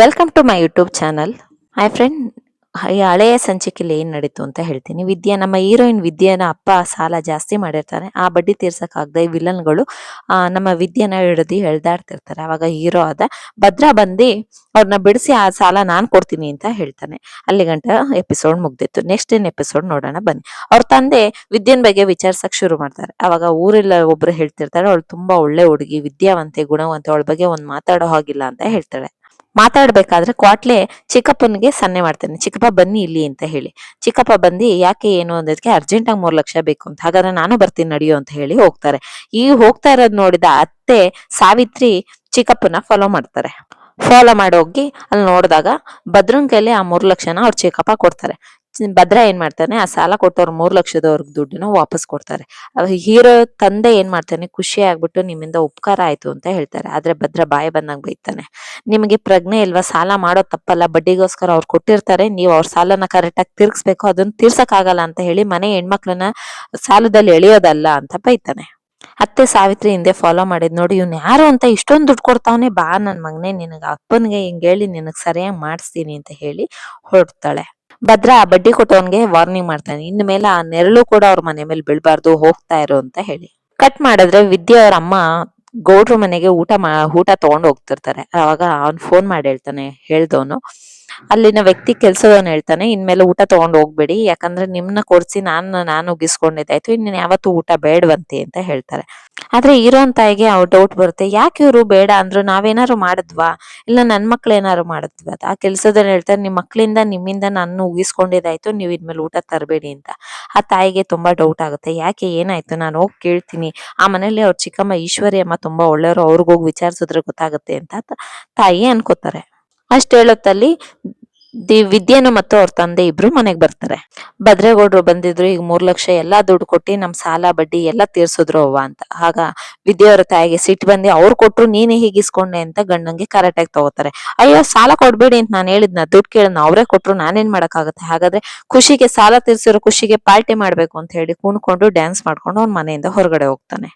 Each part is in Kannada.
Welcome to my YouTube channel hi friend ಈ ಹಳೆಯ ಸಂಚಿಕೆಯಲ್ಲಿ ಏನು ನಡೀತು ಅಂತ ಹೇಳ್ತೀನಿ. ವಿದ್ಯಾ, ನಮ್ಮ ಹೀರೋಯಿನ್ ವಿದ್ಯೆನ ಅಪ್ಪ ಸಾಲ ಜಾಸ್ತಿ ಮಾಡಿರ್ತಾರೆ. ಆ ಬಡ್ಡಿ ತೀರ್ಸಕ್ಕಾಗದೆ ವಿಲನ್ಗಳು ನಮ್ಮ ವಿದ್ಯೆನ ಹಿಡಿದು ಎಳ್ದಾಡ್ತಿರ್ತಾರೆ. ಅವಾಗ ಹೀರೋ ಆದ ಭದ್ರ ಬಂದು ಅವ್ರನ್ನ ಬಿಡಿಸಿ ಆ ಸಾಲ ನಾನು ಕೊಡ್ತೀನಿ ಅಂತ ಹೇಳ್ತಾನೆ. ಅಲ್ಲಿ ಗಂಟ ಎಪಿಸೋಡ್ ಮುಗ್ದಿತ್ತು. ನೆಕ್ಸ್ಟ್ ಏನ್ ಎಪಿಸೋಡ್ ನೋಡೋಣ ಬನ್ನಿ. ಅವ್ರ ತಂದೆ ವಿದ್ಯೆನ್ ಬಗ್ಗೆ ವಿಚಾರಿಸಕ್ ಶುರು ಮಾಡ್ತಾರೆ. ಅವಾಗ ಊರೆಲ್ಲ ಒಬ್ರು ಹೇಳ್ತಿರ್ತಾರೆ. ಅವಳು ತುಂಬಾ ಒಳ್ಳೆ ಹುಡುಗಿ, ವಿದ್ಯಾವಂತೆ, ಗುಣವಂತೆ, ಅವಳ ಬಗ್ಗೆ ಒಂದ್ ಮಾತಾಡೋ ಹಾಗಿಲ್ಲ ಅಂತ ಹೇಳ್ತಾಳೆ. ಮಾತಾಡ್ಬೇಕಾದ್ರೆ ಕ್ವಾಟ್ಲೆ ಚಿಕ್ಕಪ್ಪನಿಗೆ ಸನ್ನೆ ಮಾಡ್ತೇನೆ. ಚಿಕ್ಕಪ್ಪ ಬನ್ನಿ ಇಲ್ಲಿ ಅಂತ ಹೇಳಿ. ಚಿಕ್ಕಪ್ಪ ಬಂದು ಯಾಕೆ ಏನು ಅನ್ನೋದಕ್ಕೆ ಅರ್ಜೆಂಟ್ ಆಗಿ ಮೂರ್ ಲಕ್ಷ ಬೇಕು ಅಂತ. ಹಾಗಾದ್ರೆ ನಾನು ಬರ್ತೀನಿ ನಡೆಯೋ ಅಂತ ಹೇಳಿ ಹೋಗ್ತಾರೆ. ಈ ಹೋಗ್ತಾ ಇರೋದ್ ನೋಡಿದ ಅತ್ತೆ ಸಾವಿತ್ರಿ ಚಿಕ್ಕಪ್ಪನ ಫಾಲೋ ಮಾಡ್ತಾರೆ. ಫಾಲೋ ಮಾಡೋಗಿ ಅಲ್ಲಿ ನೋಡಿದಾಗ ಭದ್ರನ್ ಆ ಮೂರ್ ಲಕ್ಷನ ಅವ್ರು ಚಿಕ್ಕಪ್ಪ ಕೊಡ್ತಾರೆ. ಭದ್ರ ಏನ್ ಮಾಡ್ತಾನೆ, ಆ ಸಾಲ ಕೊಟ್ಟವ್ರ ಮೂರ್ ಲಕ್ಷದವ್ರಿಗೆ ದುಡ್ಡನ್ನ ವಾಪಸ್ ಕೊಡ್ತಾರೆ. ಹೀರೋ ತಂದೆ ಏನ್ ಮಾಡ್ತಾನೆ, ಖುಷಿ ಆಗ್ಬಿಟ್ಟು ನಿಮ್ಮಿಂದ ಉಪಕಾರ ಆಯ್ತು ಅಂತ ಹೇಳ್ತಾರೆ. ಆದ್ರೆ ಭದ್ರ ಬಾಯಿ ಬಂದಂಗ್ ಬೈತಾನೆ. ನಿಮಗೆ ಪ್ರಜ್ಞೆ ಇಲ್ವಾ? ಸಾಲ ಮಾಡೋ ತಪ್ಪಲ್ಲ. ಬಡ್ಡಿಗೋಸ್ಕರ ಅವ್ರು ಕೊಟ್ಟಿರ್ತಾರೆ. ನೀವು ಅವ್ರ ಸಾಲನ ಕರೆಕ್ಟ್ ಆಗಿ ತೀರ್ಸ್ಬೇಕು. ಅದನ್ನ ತೀರ್ಸಕ್ ಆಗಲ್ಲ ಅಂತ ಹೇಳಿ ಮನೆ ಹೆಣ್ಮಕ್ಳನ್ನ ಸಾಲದಲ್ಲಿ ಎಳೆಯೋದಲ್ಲ ಅಂತ ಬೈತಾನೆ. ಅತ್ತೆ ಸಾವಿತ್ರಿ ಹಿಂದೆ ಫಾಲೋ ಮಾಡಿದ್ ನೋಡಿ, ಇವ್ನು ಯಾರು ಅಂತ ಇಷ್ಟೊಂದು ದುಡ್ಡು ಕೊಡ್ತಾವನೆ? ಬಾ ನನ್ ಮಗನೇ, ನಿನಗ ಅಪ್ಪನ್ಗೆ ಹಿಂಗ್ ಹೇಳಿ ನಿನಗ್ ಸರಿಯಾಗಿ ಮಾಡಿಸ್ತೀನಿ ಅಂತ ಹೇಳಿ ಹೊರಡ್ತಾಳೆ. ಭದ್ರ ಬಡ್ಡಿ ಕೊಟ್ಟವನ್ಗೆ ವಾರ್ನಿಂಗ್ ಮಾಡ್ತಾನೆ. ಇನ್ ಮೇಲೆ ಆ ನೆರಳು ಕೂಡ ಅವ್ರ ಮನೆ ಮೇಲೆ ಬೀಳ್ಬಾರ್ದು, ಹೋಗ್ತಾ ಇರೋ ಅಂತ ಹೇಳಿ. ಕಟ್ ಮಾಡಿದ್ರೆ ವಿದ್ಯೆ ಅವ್ರ ಅಮ್ಮ ಗೌಡ್ರ ಮನೆಗೆ ಊಟ ಮಾ, ಊಟ ತಗೊಂಡ್ ಹೋಗ್ತಿರ್ತಾರೆ. ಅವಾಗ ಅವ್ನ್ ಫೋನ್ ಮಾಡಿ ಹೇಳ್ತಾನೆ, ಹೇಳ್ದವನು. ಅಲ್ಲಿನ ವ್ಯಕ್ತಿ ಕೆಲ್ಸದವನ್ ಹೇಳ್ತಾನೆ, ಇನ್ಮೇಲೆ ಊಟ ತಗೊಂಡ್ ಹೋಗ್ಬೇಡಿ. ಯಾಕಂದ್ರೆ ನಿಮ್ನ ಕೊಡ್ಸಿ ನಾನು ನಾನು ಉಗಿಸ್ಕೊಂಡಿದ್ದಾಯ್ತು ಇನ್ನು ಯಾವತ್ತೂ ಊಟ ಬೇಡವಂತೆ ಅಂತ ಹೇಳ್ತಾರೆ. ಆದ್ರೆ ಇರೋನ್ ತಾಯಿಗೆ ಅವ್ ಡೌಟ್ ಬರುತ್ತೆ. ಯಾಕೆ ಇವ್ರು ಬೇಡ? ಅಂದ್ರು ನಾವೇನಾದ್ರು ಮಾಡಿದ್ವಾ? ಇಲ್ಲ ನನ್ ಮಕ್ಳು ಏನಾದ್ರು ಮಾಡಿದ್ವಾ? ಆ ಕೆಲ್ಸದಲ್ಲಿ ಹೇಳ್ತಾರೆ, ನಿಮ್ ಮಕ್ಳಿಂದ, ನಿಮ್ಮಿಂದ ನಾನು ಉಗಿಸ್ಕೊಂಡಿದ್ದಾಯ್ತು ನೀವ್ ಇನ್ಮೇಲೆ ಊಟ ತರಬೇಡಿ ಅಂತ. ಆ ತಾಯಿಗೆ ತುಂಬಾ ಡೌಟ್ ಆಗುತ್ತೆ. ಯಾಕೆ? ಏನಾಯ್ತು? ನಾನು ಹೋಗಿ ಕೇಳ್ತೀನಿ. ಆ ಮನೇಲಿ ಅವ್ರ ಚಿಕ್ಕಮ್ಮ ಈಶ್ವರಿ ಅಮ್ಮ ತುಂಬಾ ಒಳ್ಳೆಯವರು. ಅವ್ರಿಗೋಗಿ ವಿಚಾರಿಸಿದ್ರೆ ಗೊತ್ತಾಗುತ್ತೆ ಅಂತ ತಾಯಿ ಅನ್ಕೋತಾರೆ. ಅಷ್ಟ್ ಹೇಳೊತ್ತಲ್ಲಿ ದಿ ವಿದ್ಯೆನು ಮತ್ತು ಅವ್ರ ತಂದೆ ಇಬ್ರು ಮನೆಗೆ ಬರ್ತಾರೆ. ಭದ್ರೇಗೌಡ್ರು ಬಂದಿದ್ರು, ಈಗ ಮೂರ್ ಲಕ್ಷ ಎಲ್ಲಾ ದುಡ್ಡು ಕೊಟ್ಟಿ ನಮ್ ಸಾಲ, ಬಡ್ಡಿ ಎಲ್ಲಾ ತೀರ್ಸಿದ್ರು ಅವ್ವ ಅಂತ. ಆಗ ವಿದ್ಯೆಯವರ ತಾಯಿಗೆ ಸಿಟ್ಟು ಬಂದು, ಅವ್ರು ಕೊಟ್ರು ನೀನೇ ಹೀಗೆ ಇಸ್ಕೊಂಡೆ ಅಂತ ಗಂಡಂಗೆ ಕರೆಕ್ಟಾಗಿ ತಗೋತಾರೆ. ಅಯ್ಯೋ, ಸಾಲ ಕೊಡ್ಬೇಡಿ ಅಂತ ನಾನು ಹೇಳಿದ್ನ, ದುಡ್ಡು ಕೇಳಿದ್ನ ಅವರೇ ಕೊಟ್ರು ನಾನೇನ್ ಮಾಡಕ್ಕಾಗತ್ತೆ? ಹಾಗಾದ್ರೆ ಖುಷಿಗೆ ಸಾಲ ತೀರ್ಸಿರೋ ಖುಷಿಗೆ ಪಾರ್ಟಿ ಮಾಡ್ಬೇಕು ಅಂತ ಹೇಳಿ ಕುಣ್ಕೊಂಡು ಡ್ಯಾನ್ಸ್ ಮಾಡ್ಕೊಂಡು ಅವ್ನ ಮನೆಯಿಂದ ಹೊರಗಡೆ ಹೋಗ್ತಾನೆ.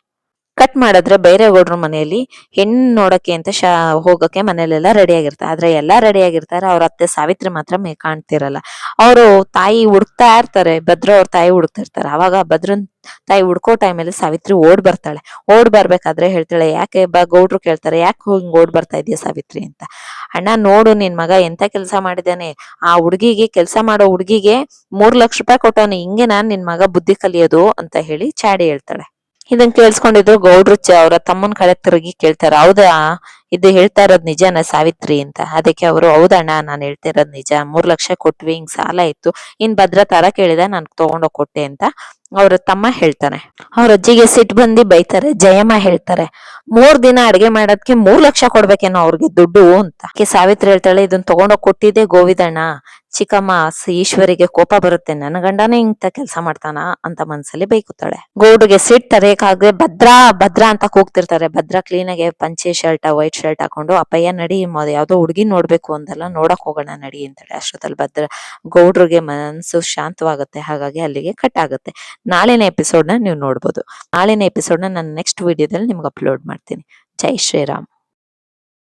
ಕಟ್ ಮಾಡಿದ್ರೆ ಬೈರೇಗೌಡ್ರ ಮನೆಯಲ್ಲಿ ಹೆಣ್ಣು ನೋಡಕ್ಕೆ ಅಂತ ಶಾ ಹೋಗಕ್ಕೆ ಮನೇಲೆಲ್ಲ ರೆಡಿ ಆಗಿರ್ತಾರೆ ಆದ್ರೆ ಎಲ್ಲಾ ರೆಡಿ ಆಗಿರ್ತಾರೆ. ಅವ್ರ ಅತ್ತೆ ಸಾವಿತ್ರಿ ಮಾತ್ರ ಮೇ, ಕಾಣ್ತಿರಲ್ಲ. ಅವರು ತಾಯಿ ಹುಡುಕ್ತಾ ಇರ್ತಾರೆ. ಭದ್ರ ಅವ್ರ ತಾಯಿ ಹುಡುಕ್ತಾ ಇರ್ತಾರೆ. ಅವಾಗ ಭದ್ರನ್ ತಾಯಿ ಹುಡ್ಕೋ ಟೈಮಲ್ಲಿ ಸಾವಿತ್ರಿ ಓಡ್ ಬರ್ತಾಳೆ. ಓಡ್ ಬರ್ಬೇಕಾದ್ರೆ ಹೇಳ್ತಾಳೆ, ಯಾಕೆ ಬ, ಗೌಡ್ರು ಕೇಳ್ತಾರೆ, ಯಾಕೆ ಹಿಂಗ್ ಓಡ್ ಬರ್ತಾ ಇದೀಯ ಸಾವಿತ್ರಿ? ಅಂತ. ಅಣ್ಣ, ನೋಡು, ನಿನ್ ಮಗ ಎಂತ ಕೆಲಸ ಮಾಡಿದಾನೆ ಆ ಹುಡ್ಗಿಗೆ ಕೆಲಸ ಮಾಡೋ ಹುಡ್ಗಿಗೆ ಮೂರ್ ಲಕ್ಷ ರೂಪಾಯಿ ಕೊಟ್ಟವನು. ಹಿಂಗೆ ನಾನ್ ನಿನ್ ಮಗ ಬುದ್ಧಿ ಕಲಿಯೋದು, ಅಂತ ಹೇಳಿ ಚಾಡಿ ಹೇಳ್ತಾಳೆ. ಇದನ್ ಕೇಳಿಸ್ಕೊಂಡಿದ್ರು ಗೌಡ್ರು ಅವ್ರ ತಮ್ಮನ್ ಕಡೆ ತಿರುಗಿ ಕೇಳ್ತಾರೆ. ಹೌದಾ? ಇದು ಹೇಳ್ತಾ ಇರೋದು ನಿಜಾನ ಸಾವಿತ್ರಿ ಅಂತ. ಅದಕ್ಕೆ ಅವರು, ಹೌದಣ್ಣ, ನಾನು ಹೇಳ್ತಾ ಇರೋದು ನಿಜ. ಮೂರ್ ಲಕ್ಷ ಕೊಟ್ವಿ, ಹಿಂಗ್ ಸಾಲ ಇತ್ತು. ಇನ್ ಭದ್ರ ತರ ಕೇಳಿದ, ನಾನು ತಗೊಂಡೋಗ್ ಕೊಟ್ಟೆ ಅಂತ. ಅವ್ರ ತಮ್ಮ ಹೇಳ್ತಾನೆ. ಅವ್ರ ಅಜ್ಜಿಗೆ ಸಿಟ್ ಬಂದಿ ಬೈತಾರೆ, ಜಯಮ್ಮ ಹೇಳ್ತಾರೆ, ಮೂರ್ ದಿನ ಅಡ್ಗೆ ಮಾಡೋದಕ್ಕೆ ಮೂರ್ ಲಕ್ಷ ಕೊಡ್ಬೇಕೇನೋ ಅವ್ರಿಗೆ ದುಡ್ಡು ಅಂತ. ಸಾವಿತ್ರಿ ಹೇಳ್ತಾಳೆ ಇದನ್ನ ತಗೊಂಡೋಗ್ ಕೊಟ್ಟಿದ್ದೆ ಗೋವಿದಣ್ಣ. ಚಿಕ್ಕಮ್ಮ ಈಶ್ವರಿಗೆ ಕೋಪ ಬರುತ್ತೆ. ನನ್ನ ಗಂಡನೇ ಇಂತ ಕೆಲಸ ಮಾಡ್ತಾನ ಅಂತ ಮನ್ಸಲ್ಲಿ ಬೈಕುತ್ತಾಳೆ. ಗೋಡುಗೆ ಸಿಟ್ ತರೆಯಕ್ಕಾಗದೆ ಭದ್ರಾ ಭದ್ರಾ ಅಂತ ಕೂಗ್ತಿರ್ತಾರೆ. ಭದ್ರಾ ಕ್ಲೀನ್ ಆಗಿ ಪಂಚೆ, ಶರ್ಟ್, ವೈಟ್ ಶರ್ಟ್ ಹಾಕೊಂಡು, ಅಪ್ಪಯ್ಯ, ನಡಿ ಯಾವ್ದೋ ಹುಡುಗಿ ನೋಡ್ಬೇಕು ಅಂದಲ್ಲ, ನೋಡಕ್ ಹೋಗೋಣ, ನಡಿ, ಅಂತಾಳೆ. ಅಷ್ಟೊತ್ತಲ್ಲಿ ಭದ್ರ ಗೌಡ್ರಿಗೆ ಮನಸ್ಸು ಶಾಂತವಾಗುತ್ತೆ. ಹಾಗಾಗಿ ಅಲ್ಲಿಗೆ ಕಟ್ ಆಗುತ್ತೆ. ನಾಳಿನ ಎಪಿಸೋಡ್ನ ನೀವು ನೋಡ್ಬೋದು. ನಾಳಿನ ಎಪಿಸೋಡ್ನ ನಾನು ನೆಕ್ಸ್ಟ್ ವಿಡಿಯೋದಲ್ಲಿ ನಿಮ್ಗೆ ಅಪ್ಲೋಡ್ ಮಾಡ್ತೀನಿ. ಜೈ ಶ್ರೀರಾಮ್.